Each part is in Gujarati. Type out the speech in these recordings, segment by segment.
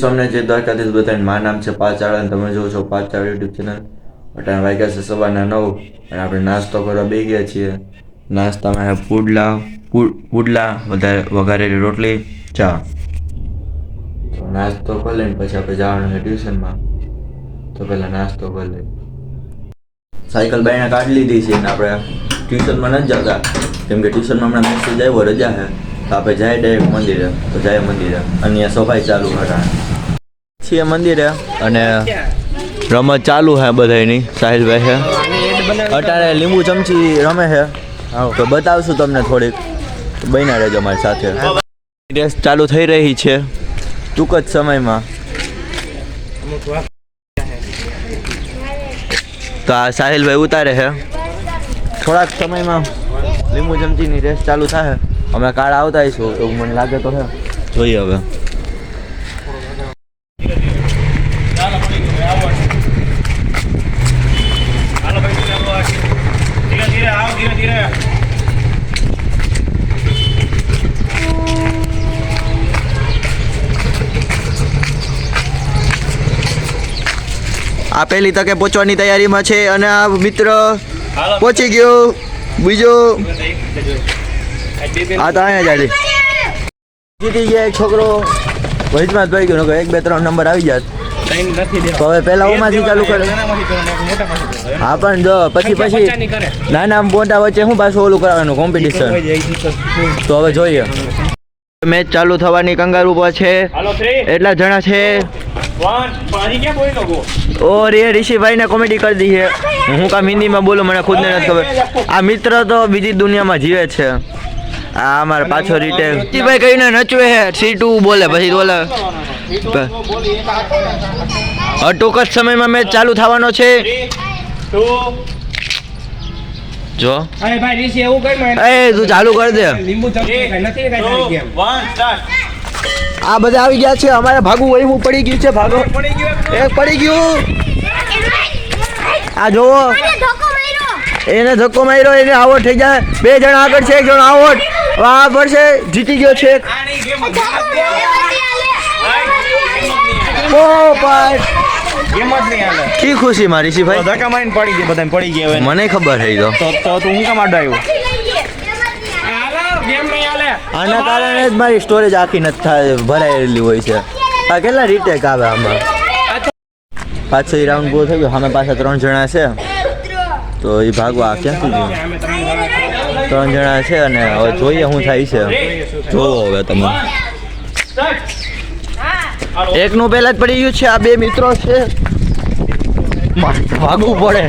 સ્વામિનારાયણ જે દ્વારકાધીશ બધાને. મારું નામ છે પાચાળ અને તમે જોવો છો પાચાળ યુટ્યુબ ચેનલ. અટાણે વાગ્યા છે સવારના નવ અને આપણે નાસ્તો કરવા બે ગયા છીએ. નાસ્તામાં પુડલા પુડલા વધારે વઘારેલી રોટલી, ચા. તો નાસ્તો કરી લઈને પછી આપણે જવાનું છે ટ્યુશનમાં. તો પહેલાં નાસ્તો કરી લઈએ. સાયકલ બાઈને કાઢી લીધી છે અને આપણે ટ્યુશનમાં નથી જતા. કેમ કે ટ્યુશનમાં હમણાં મેસેજ આવ્યો, રજા છે. તો આપણે જાય ડાયરેક્ટ મંદિરે. તો જાય મંદિરે. અને અહીંયા સફાઈ ચાલુ હતા. છીએ મંદિરે. અને રમત ચાલુ હે બધાની સાહિલભાઈ છે અટાણે લીંબુ ચમચી રમે છે તો બતાવશું તમને થોડીક. બન્યા રહેજો અમારી સાથે. રેસ ચાલુ થઈ રહી છે. ટૂંક જ સમયમાં. તો આ સાહિલભાઈ ઉતારે છે થોડાક સમયમાં લીંબુ ચમચીની રેસ ચાલુ થાય અમે કાળ આવતા આવીશું એવું મને લાગે તો હે. જોઈએ હવે. આ પહેલી તકે પહોંચવાની તૈયારીમાં છે અને આ મિત્ર પહોંચી ગયો. બીજો આ તો અહીંયા જ જીતી ગયા એક છોકરો. વચમાં જ ભાઈ ગયો એક બે ત્રણ નંબર આવી જાત. તો હવે પેલા ઓમાંથી ચાલુ કરે. હા પણ જો પછી પછી. નાના મોટા વચ્ચે શું પાછું ઓલું કરવાનું કોમ્પિટિશન તો- હવે જોઈએ. મેચ ચાલુ થવાની કંગાર ઉપર છે. એટલા જણા છે? ઓ રે ઋષિભાઈને કોમેડી કરી દી છે. હું કામ હિન્દીમાં બોલું મને ખુદને નથી ખબર. આ મિત્ર તો બીજી દુનિયામાં જીવે છે. આ અમારે પાછો રિટેલ ઋષિભાઈ કહીને નચવે છે સીટુ બોલે પછી બોલે. ટૂંક જ સમયમાં મેચ ચાલુ થવાનો છે. જો. અરે ભાઈ ઋષિ એવું કઈ એ તું ચાલુ કરી દે. લીંબુ નથી કાંઈ. આ બધા આવી ગયા છે અમારે ભાગુ હોય હું પડી ગયું છે ભાગો. પડી ગયું? એક પડી ગયું. આ જોવો. એને ધક્કો માર્યો એને આવોટ થઈ જાય. બે જણા આગળ છે એક જણ આવટ આ પડશે જીતી ગયો છે. કી ખુશી મારી છે ભાઈ ધક્કા મારીને પડી ગયા બધાને પડી ગયા. મને ખબર છે ઈ તો તો તો હું કામ આવ્યો. આના કારણે જ મારી સ્ટોરેજ આખી નથી ભરાયેલી હોય છે આ કેટલા રીટેક આવે આમાં પાછો રાઉન્ડ પૂરો થઈ ગયો સામે પાછા ત્રણ જણા છે તો એ ભાગવા ક્યાંથી ગયું અમે ત્રણ જણા છે અને હવે જોઈએ શું થાય છે. જોવો હવે તમે. એકનું પહેલા જ પડી ગયું છે, આ બે મિત્રો છે. ભાગવું પડે.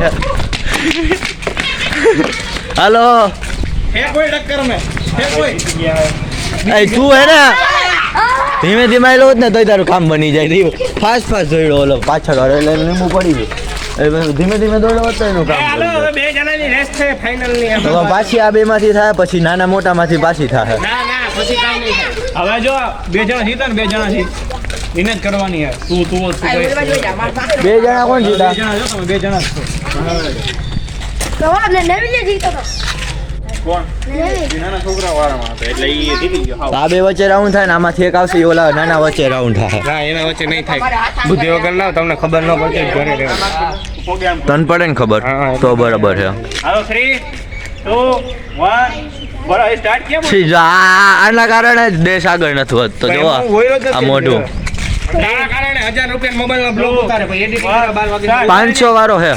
હાલો. તું હે ને? ધીમે ધીમે લો ને તોય તારું કામ બની જાય. ફાસ્ટ ફાસ્ટ દોડ્યો ઓલો પાછળ એટલે લીંબુ પડી ગયું. ધીમે ધીમે દોડ્યો તો એનું કામ હાલો, હવે બે જણાની રેસ છે ફાઇનલની હવે પાછી આ બે માંથી થાય પછી નાના મોટા માંથી પાછી થાય. ના ના પછી કામ નહીં થાય. હવે જો બે જણા જીતા ને બે જણા જીત. એને જ કરવાની યાર. તું તું બે જણા કોણ બે જણા જો તમે બે જણા જ છો. એટલે એ જીતી તો. આ બે વચ્ચે રાઉન્ડ થાય ને આમાંથી એક આવશે ઓલા નાના વચ્ચે રાઉન્ડ થાય. ના એના વચ્ચે નહીં થાય. બુદ્ધિ વગર લાવ તમને ખબર ન પડશે ઘરે. પોગે પડે ને ખબર? હા, હા. તો બરાબર છે. હાલો થ્રી ટુ વન બરાબર સ્ટાર્ટ કેમ છી, જો આ આના કારણે જ દેશ આગળ નથી વધતો જોવા. હું આ મોઢું. પાંચસો કારણે હજાર રૂપિયા મોબાઈલમાં બ્લોક ઉતારે પછી editing કરવા બાર વાગે ચાલ. પાંચસો વાળો હે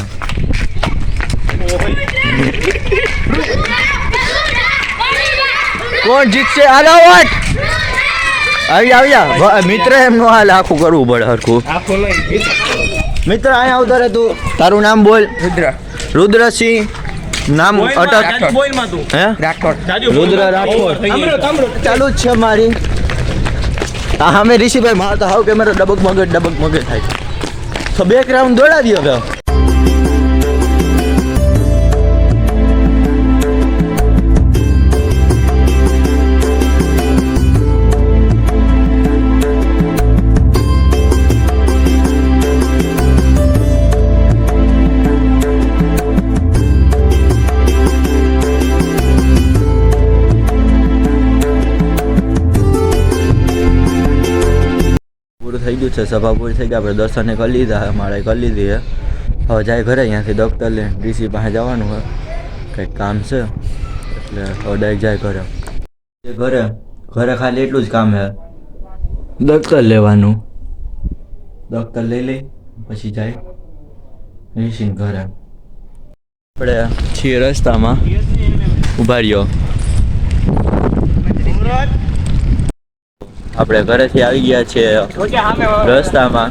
કોણ જીતશે? હાલો વટ! આવી આવ્યા મિત્ર એમ નો હાલ આખું કરવું પડે હરખું. મિત્ર અહીંયા આવતો રે તું. તારું નામ બોલ. રુદ્ર. રુદ્રસિંહ. નામ અટક. હે? રુદ્ર રાઠોડ. ચાલુ જ છે મારી. આ અમે ઋષિભાઈ માર તો હાવ કેમેરા ડબક મગજ ડબક મગજ થાય. તો બે રાઉન્ડ દોડાવી હવે. થઈ ગયું છે. સભા થઈ ગઈ આપણે દર્શને કરી લીધા મારે કરી લીધી છે. હવે જાય ઘરે અહીંયાથી ડૉક્ટર લઈને. ડીસી પાસે જવાનું હોય કંઈક કામ છે. એટલે હવે ડાયરેક્ટ જાય ઘરે. ઘરે. ઘરે ખાલી એટલું જ કામ છે. દફતર લેવાનું. દફતર લઈ લઈ, પછી જાય. ઋષિને ઘરે. આપણે છીએ રસ્તામાં. ઊભા રહ્યો. આપણે ઘરેથી આવી ગયા છીએ રસ્તામાં.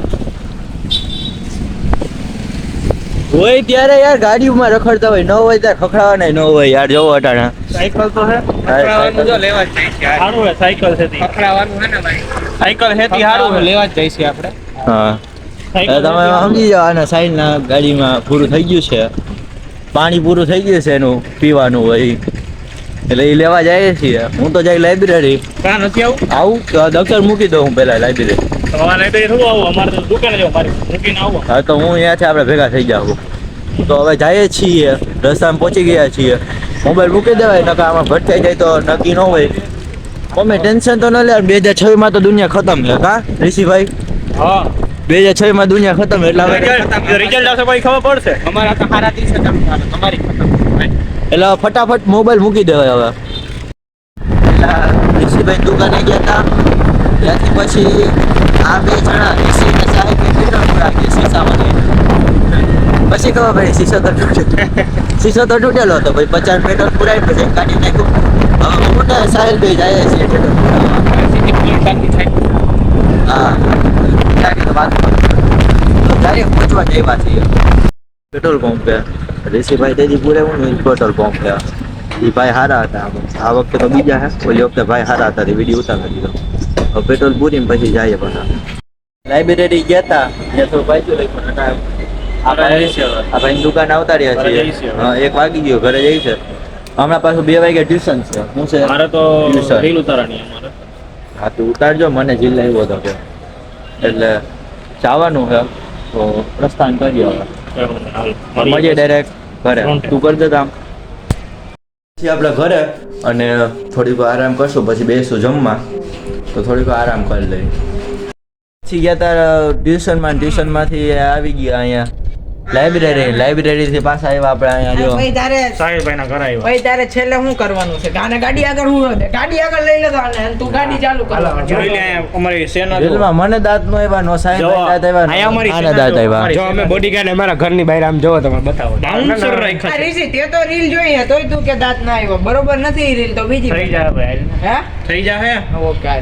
હોય ત્યારે યાર ગાડીમાં રખડતા હોય ન હોય ત્યારે ખખડાવાના ન હોય યાર જોવો અટાણા. સાયકલ તો હે ખખડાવાનું જો લેવા જ જઈશ યાર. સારું હે સાયકલ છે ખખડાવાનું હે ને ભાઈ. સાયકલ હે તી સારું લેવા જ જઈશ આપણે. હા. તમે સમજી જાઓ આના સાઈડના ગાડીમાં પૂરું થઈ ગયું છે. પાણી પૂરું થઈ ગયું છે એનું પીવાનું હોય. એટલે એ લેવા જાય છીએ. હું તો જાય લાઇબ્રેરી કાં નથી આવું? આવું તો દફતર મૂકી દઉં હું પહેલા લાઇબ્રેરી તમારે લાઇબ્રેરી થોડું આવું? અમારે તો દુકાને જવું મારે. મૂકીને આવો. હા તો હું અહીંયાથી આપણે ભેગા થઈ જાઉં. તો હવે જઈએ છીએ. રસ્તામાં પહોંચી ગયા છીએ. મોબાઈલ મૂકી દેવાય નકા આમાં ભટકાઈ જાય તો નક્કી ન હોય. મમ્મી ટેન્શન તો ન લે બે હજાર છવ્વીસમાં તો દુનિયા ખતમ છે કા? ઋષિભાઈ? હા. બે હજાર છવ્વીસમાં દુનિયા ખતમ એટલે હવે રિઝલ્ટ રિઝલ્ટ આવશે પછી ખબર પડશે. અમારા તો સારા દિવસે તમારી ખતમ. એટલે ફટાફટ મોબાઈલ મૂકી દેવાય હવે. ઋષિભાઈ દુકાને ગયા હતા. ત્યાંથી પછી આ બે જણા ઋષિ ને સાહેબ પેટ્રોલ પુરાવી શીશામાં પછી ખબર ભાઈ શીશો તો શીશો તો તૂટેલો હતો, પછી પચાસ પેટ્રોલ પુરાય પછી કાઢી નાખ્યું. હવે હું ને સાહેબ બે જાય છે હા. વાત પહોંચવા જઈવા છીએ. પેટ્રોલ પંપે. ઋષિભાઈ તેથી પૂરેવું ને પેટ્રોલ પંપ છે. એ ભાઈ સારા હતા આ વખતે તો બીજા હે. ઓલી વખતે ભાઈ સારા હતા વીડિયો ઉતારી દીધો. પેટ્રોલ પૂરીને પછી જાય પણ લાઇબ્રેરી ગયા હતા ત્યાં થોડું પાછું લખ્યું. આ ભાઈ દુકાન આવતા રહ્યા છીએ એક વાગી ગયો ઘરે જઈ છે. હમણાં પાછું બે વાગે ટ્યુશન છે. હું છે? મારે તો. રીલ ઉતારવાની અમારે હા તો ઉતારજો મને જિલ્લો આવ્યો હતો એટલે જવાનું છે. તો પ્રસ્થાન કરીએ હવે. મળીએ ડાયરેક્ટ ઘરે. તું કરજે કામ. પછી આપણે ઘરે અને થોડીક આરામ કરશું પછી બેસું જમવા. તો થોડીક આરામ કરી લઈ પછી ગયા તાર ટ્યુશનમાં ટ્યુશનમાંથી આવી ગયા અહીંયા. લાઇબ્રેરી લાઇબ્રેરીથી પાછા આવ્યા આપણે અહીંયા જો. ભાઈ તારે સાહિલભાઈ ના ઘરે આવ્યો. ભાઈ તારે છેલ્લે શું કરવાનું છે? ગાને ગાડી આગળ હું ગાડી આગળ લઈ લેતો અને તું ગાડી ચાલુ કર. જોઈ લે અમારી સેના. જેલમાં મને દાંત નો આવ્યા નો સાહેબ દાંત આવ્યા અહીંયા અમારી સેના દાંત આવ્યા. જો અમે બોડીગાર્ડ અમારા ઘરની બહાર આમ જોવો તમે બતાવો. બાઉન્સર રાખ્યા. રીસી તે તો રીલ જોઈ હે તોય તું કે દાંત ના આવ્યો. બરોબર નથી રીલ તો બીજી થઈ જાય ભાઈ હે? થઈ જાય ઓકે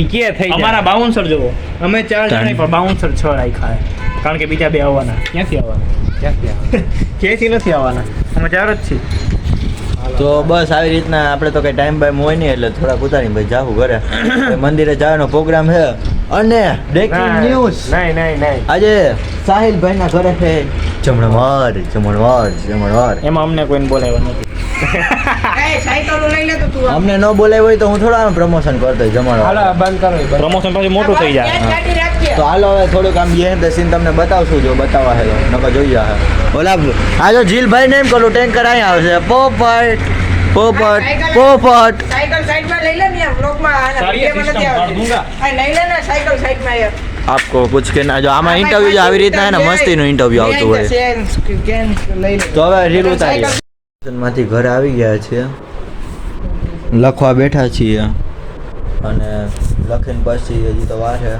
ઈ કે થઈ અમારા બાઉન્સર જોવો અમે ચાર જણા પણ બાઉન્સર છ રાખ્યા છે. કારણ કે બીજા બે આવવાના. ક્યાંથી આવવાના? ક્યાંથી નથી આવવાના? અમે ચાર જ છીએ. તો બસ આવી રીતના આપણે તો કઈ ટાઈમ બાઈમ હોય નહીં એટલે થોડાક ઉતારી ભાઈ જાવું ઘરે. મંદિરે જવાનો પ્રોગ્રામ છે. અને બ્રેકિંગ ન્યૂઝ નહીં નહીં નહીં. આજે સાહિલભાઈના ઘરે છે. જમણવાર જમણવાર જમણવાર. એમાં અમને કોઈને બોલાવ્યો નથી. અમને ન બોલાવ્યો હોય તો હું થોડા પ્રમોશન કરતો જમણવાર. બંધ કરો પ્રમોશન પછી મોટું થઈ જાય. તો હાલો હવે થોડુંક આમ બેન સીન તમને બતાવશું જો બતાવવા હેલો નકર જોઈએ હે ઓલા આ જો જીલભાઈ ને એમ કરું ટેન્કર અહીંયા આવશે. પોપટ પોપટ પોપટ. સાયકલ સાઈડમાં લઈ લે ને બ્લોકમાં લઈ લે ને સાયકલ સાઈડમાં આપકો પૂછ કે ના જો આમાં ઇન્ટરવ્યુ જો આવી રીતના હે ને મસ્તીનું ઇન્ટરવ્યુ આવતું હોય. તો હવે રીલ ઉતારીએ. માંથી ઘરે આવી ગયા છીએ. લખવા બેઠા છીએ. અને લખીને પછી હજી તો વાર છે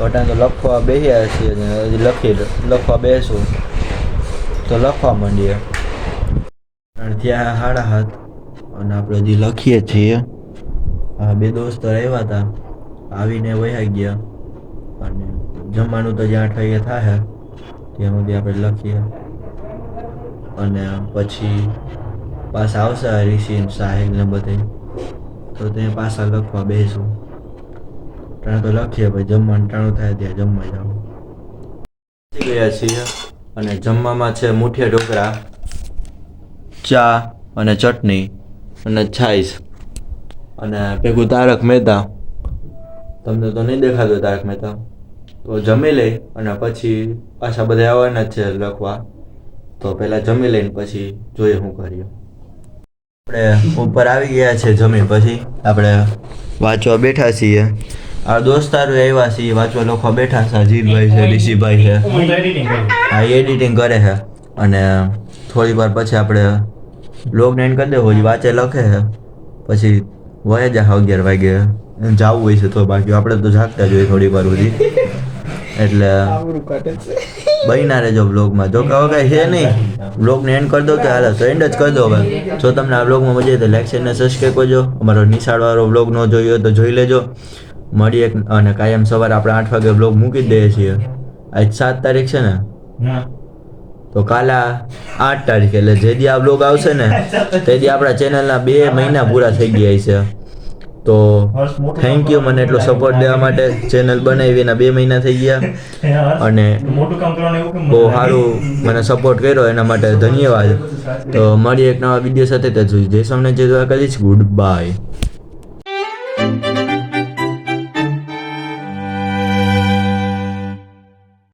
વટાણ તો લખવા બેસ્યા છીએ હજી લખી લખવા બેસું. તો લખવા માંડીએ. ત્યાં હાડા હાથ અને આપણે હજી લખીએ છીએ. બે દોસ્તો આવ્યા હતા આવીને વહ્યા ગયા. અને જમવાનું તો જ્યાં આઠ થાય ત્યાં સુધી આપણે લખીએ. અને પછી પાછા આવશે ઋષિ સાહેબ ને બધે. તો તે પાછા લખવા બેસું. ટાણું તો લખીએ ભાઈ, જમવાનું ટાણું થાય ત્યાં જમવા જાવ ગયા છીએ અને જમવામાં છે મુઠિયા ઢોકળા, ચા અને ચટણી અને છાઈસ અને ભેગું તારક મહેતા. તમને તો નહીં દેખાતો તારક મહેતા. તો જમી લઈ અને પછી પાછા બધા આવવાના છે લખવા. તો પહેલાં જમી લઈને પછી જોઈએ હું કરીએ આપણે ઉપર આવી ગયા છે જમી પછી. આપણે વાંચવા બેઠા છીએ. આ દોસ્તારો આવ્યા છે વાંચવા લખવા બેઠા છે અજીતભાઈ છે ઋષિભાઈ છે. આ એડિટિંગ કરે. છે. અને થોડી વાર પછી આપણે લોગ એન્ડ કરી દેવો વાંચે લખે છે. પછી વહે જ અગિયાર વાગે. જવું હોય છે તો બાકી આપણે તો જાગતા જ હોય થોડી વાર સુધી. એટલે બહીના રહેજો બ્લોગમાં જો કે હવે કાંઈ છે નહીં. બ્લોગને એન્ડ કરી દો કે હાલે તો એન્ડ જ કરી દો હવે. જો તમને આ બ્લોગમાં મજા આવે તો લાઈક શેર ને સબસ્ક્રાઈબ કરજો. અમારો નિશાળવાળો બ્લોગ ન જોયો તો જોઈ લેજો. મળીએ અને કાયમ સવારે આપણે આઠ વાગે બ્લોગ મૂકી દઈએ છીએ. આજ સાત તારીખ છે ને? તો કાલે આઠ તારીખ એટલે જે દી આ બ્લોગ આવશે ને તે દી આપણા ચેનલના બે મહિના પૂરા થઈ ગયા છે. તો થેન્ક યુ મને એટલો સપોર્ટ દેવા માટે ચેનલ બનાવી એના બે મહિના થઈ ગયા. અને બહુ સારું મને સપોર્ટ કર્યો એના માટે ધન્યવાદ. તો મળીએ એક નવા વીડિયો સાથે ત્યાં જે જય જે જોવા કરીશ ગુડ બાય